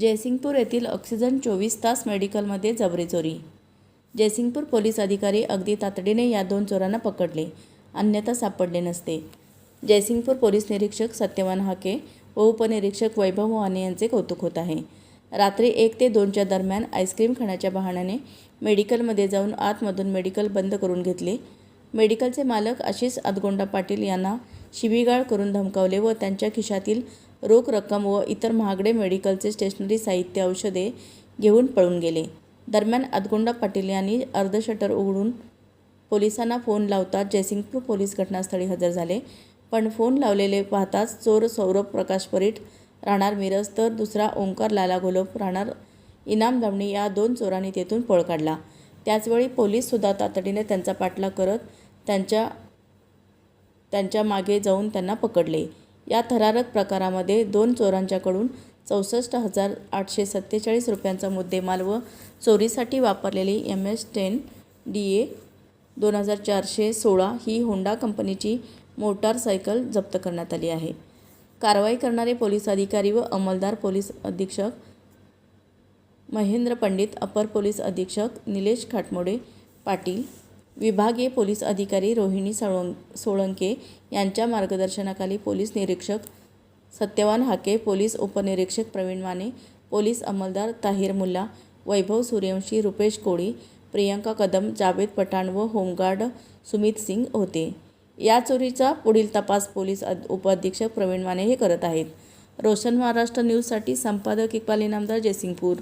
जयसिंगपूर येथील ऑक्सिजन चोवीस तास मेडिकलमध्ये जबरी चोरी जयसिंगपूर पोलीस अधिकारी अगदी तातडीने या दोन चोरांना पकडले अन्यथा सापडले नसते. जयसिंगपूर पोलीस निरीक्षक सत्यवान हाके व उपनिरीक्षक वैभव मोहाने यांचे कौतुक होत आहे. रात्री एक ते दोनच्या दरम्यान आईस्क्रीम खाण्याच्या बहाण्याने मेडिकलमध्ये जाऊन आतमधून मेडिकल बंद करून घेतले. मेडिकलचे मालक आशिष अदगोंडा पाटील यांना शिबीगाळ करून धमकावले व त्यांच्या खिशातील रोख रक्कम व इतर महागडे मेडिकलचे स्टेशनरी साहित्य औषधे घेऊन पळून गेले. दरम्यान आदगोंडा पाटील यांनी अर्ध शटर उघडून पोलिसांना फोन लावताच जयसिंगपूर पोलीस घटनास्थळी हजर झाले. पण फोन लावलेले पाहताच चोर सौरभ प्रकाश परीट राहणार मिरज तर दुसरा ओंकार लाला घोलप राहणार इनाम दामणी या दोन चोरांनी तेथून पळ काढला. त्याचवेळी पोलीससुद्धा तातडीने त्यांचा पाठलाग करत त्यांच्या त्यांच्या मागे जाऊन त्यांना पकडले. या थरारक प्रकारामध्ये दोन चोरांच्याकडून चौसष्ट हजार आठशे सत्तेचाळीस रुपयांचा मुद्देमाल व चोरीसाठी वापरलेली M S ten D A दोन हजार चारशे सोळा ही होंडा कंपनीची मोटारसायकल जप्त करण्यात आली आहे. कारवाई करणारे पोलीस अधिकारी व अंमलदार पोलीस अधीक्षक महेंद्र पंडित अपर पोलीस अधीक्षक निलेश खाटमोडे पाटील विभागीय पोलीस अधिकारी रोहिणी सळों सोळंके यांच्या मार्गदर्शनाखाली पोलीस निरीक्षक सत्यवान हाके पोलीस उपनिरीक्षक प्रवीण माने पोलीस अंमलदार ताहिर मुल्ला वैभव सूर्यवंशी रुपेश कोळी प्रियंका कदम जावेद पठाण व होमगार्ड सुमित सिंग होते. या चोरीचा पुढील तपास पोलीस उपअधीक्षक प्रवीण माने हे करत आहेत. रोशन महाराष्ट्र न्यूजसाठी संपादक इक्बाल इनामदार जयसिंगपूर.